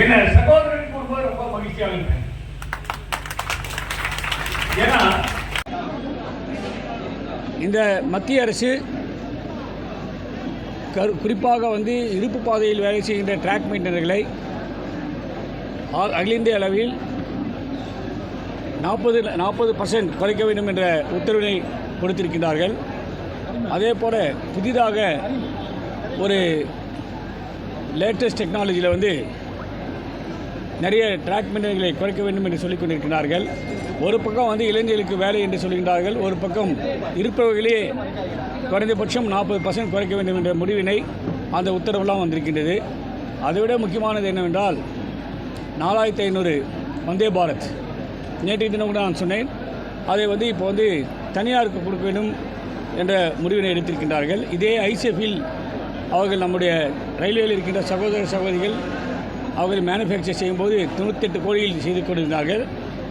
என்ன சகோதரன் கூறும்போது ரொம்ப மகிழ்ச்சியாக இருக்கேன் ஏன்னா இந்த மத்திய அரசு கரு குறிப்பாக வந்து இருப்பு பாதையில் வேலை செய்கின்ற டிராக் மெயின்டனர்களை அகில இந்திய அளவில் நாற்பது நாற்பது பர்சன்ட் குறைக்க வேண்டும் என்ற உத்தரவினை கொடுத்திருக்கின்றார்கள். அதே போல் புதிதாக ஒரு லேட்டஸ்ட் டெக்னாலஜியில் வந்து நிறைய டிராக் மெயின்டர்களை குறைக்க வேண்டும் என்று சொல்லிக் கொண்டிருக்கிறார்கள். ஒரு பக்கம் வந்து இளைஞர்களுக்கு வேலை என்று சொல்கின்றார்கள். ஒரு பக்கம் இருப்பவர்களே குறைந்தபட்சம் நாற்பது பர்சன்ட் குறைக்க வேண்டும் என்ற முடிவினை அந்த உத்தரவுலாம் வந்திருக்கின்றது. அதைவிட முக்கியமானது என்னவென்றால் நாலாயிரத்தி ஐநூறு வந்தே பாரத். நேற்றைய தினம் கூட நான் சொன்னேன். அதை வந்து இப்போ வந்து தனியாருக்கு கொடுக்க வேண்டும் என்ற முடிவினை எடுத்திருக்கின்றார்கள். இதே ஐசிஎஃபில் அவர்கள் நம்முடைய ரயில்வேயில் இருக்கின்ற சகோதர சகோதரிகள் அவர்கள் மேனுஃபேக்சர் செய்யும்போது தொண்ணூத்தெட்டு கோடியில் செய்து கொண்டிருந்தார்கள்.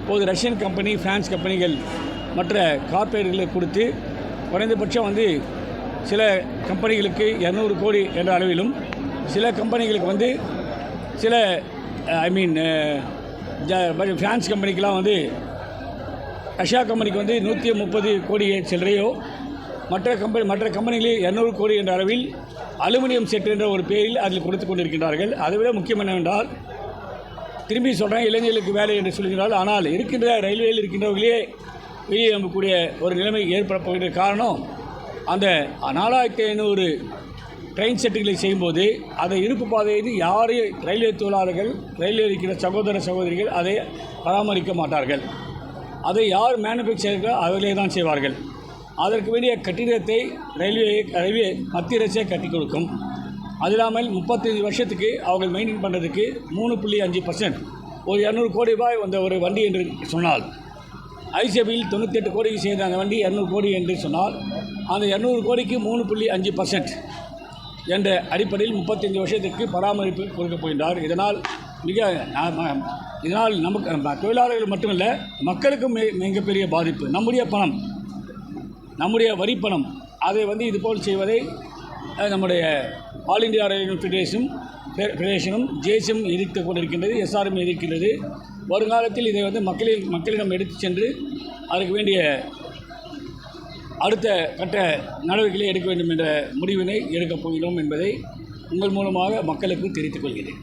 இப்போது ரஷ்யன் கம்பெனி பிரான்ஸ் கம்பெனிகள் மற்ற கார்ப்பரேட்டுகளை கொடுத்து குறைந்தபட்சம் வந்து சில கம்பெனிகளுக்கு இரநூறு கோடி என்ற அளவிலும் சில கம்பெனிகளுக்கு வந்து சில ஐ மீன் ஃப்ரான்ஸ் கம்பெனிக்கெலாம் வந்து ரஷ்யா கம்பெனிக்கு வந்து நூற்றி முப்பது கோடி சில்லறையோ மற்ற கம்பெனி மற்ற கம்பெனிகளே இரநூறு கோடி என்ற அளவில் அலுமினியம் செட் என்ற ஒரு பெயரில் அதில் கொடுத்து கொண்டிருக்கின்றார்கள். அதைவிட முக்கியம் என்னவென்றால் திரும்பி சொல்கிறேன் இளைஞர்களுக்கு வேலை என்று சொல்கிறார்கள் ஆனால் இருக்கின்ற ரயில்வேயில் இருக்கின்றவர்களே வெளியே நம்பக்கூடிய ஒரு நிலைமை ஏற்பட போகிற காரணம் அந்த நாலாயிரத்தி ஐநூறு ட்ரெயின் செட்டுகளை செய்யும்போது அதை இருப்பு பாதையில் யாரையும் ரயில்வே தொழிலாளர்கள் ரயில்வே இருக்கிற சகோதர சகோதரிகள் அதை பராமரிக்க மாட்டார்கள். அதை யார் மேனுஃபேக்சர்கள் அவர்களே தான் செய்வார்கள். அதற்கு வேண்டிய கட்டிடத்தை ரயில்வே ரயில்வே மத்திய அரசே கட்டி கொடுக்கும். அது இல்லாமல் முப்பத்தஞ்சு வருஷத்துக்கு அவர்கள் மெயின்டைன் பண்ணுறதுக்கு மூணு புள்ளி அஞ்சு பர்சன்ட் ஒரு இரநூறு கோடி ரூபாய் வந்த ஒரு வண்டி என்று சொன்னால். தொண்ணூற்றி தொண்ணூத்தெட்டு கோடிக்கு சேர்ந்த அந்த வண்டி இரநூறு கோடி என்று சொன்னால் அந்த இரநூறு கோடிக்கு மூணு புள்ளி அஞ்சு பர்சன்ட் என்ற அடிப்படையில் முப்பத்தஞ்சு வருஷத்துக்கு பராமரிப்பு கொடுக்கப் போகின்றார். இதனால் மிக இதனால் நமக்கு தொழிலாளர்கள் மட்டுமல்ல மக்களுக்கும் மிகப்பெரிய பாதிப்பு. நம்முடைய பணம் நம்முடைய வரிப்பணம். அதை வந்து இதுபோல் செய்வதை நம்முடைய ஆல் இந்தியா ரயில்வே ஃபெடரேஷன் ஃபெடரேஷனும் ஜேசியும் எதிர்த்து கொண்டிருக்கின்றது எஸ்ஆர்எம் எதிர்க்கின்றது. வருங்காலத்தில் இதை வந்து மக்களில் மக்களிடம் எடுத்து சென்று அதற்கு வேண்டிய அடுத்த கட்ட நடவடிக்கைகளை எடுக்க வேண்டும் என்ற முடிவினை எடுக்கப் போகிறோம் என்பதை உங்கள் மூலமாக மக்களுக்கு தெரிவித்துக் கொள்கிறேன்.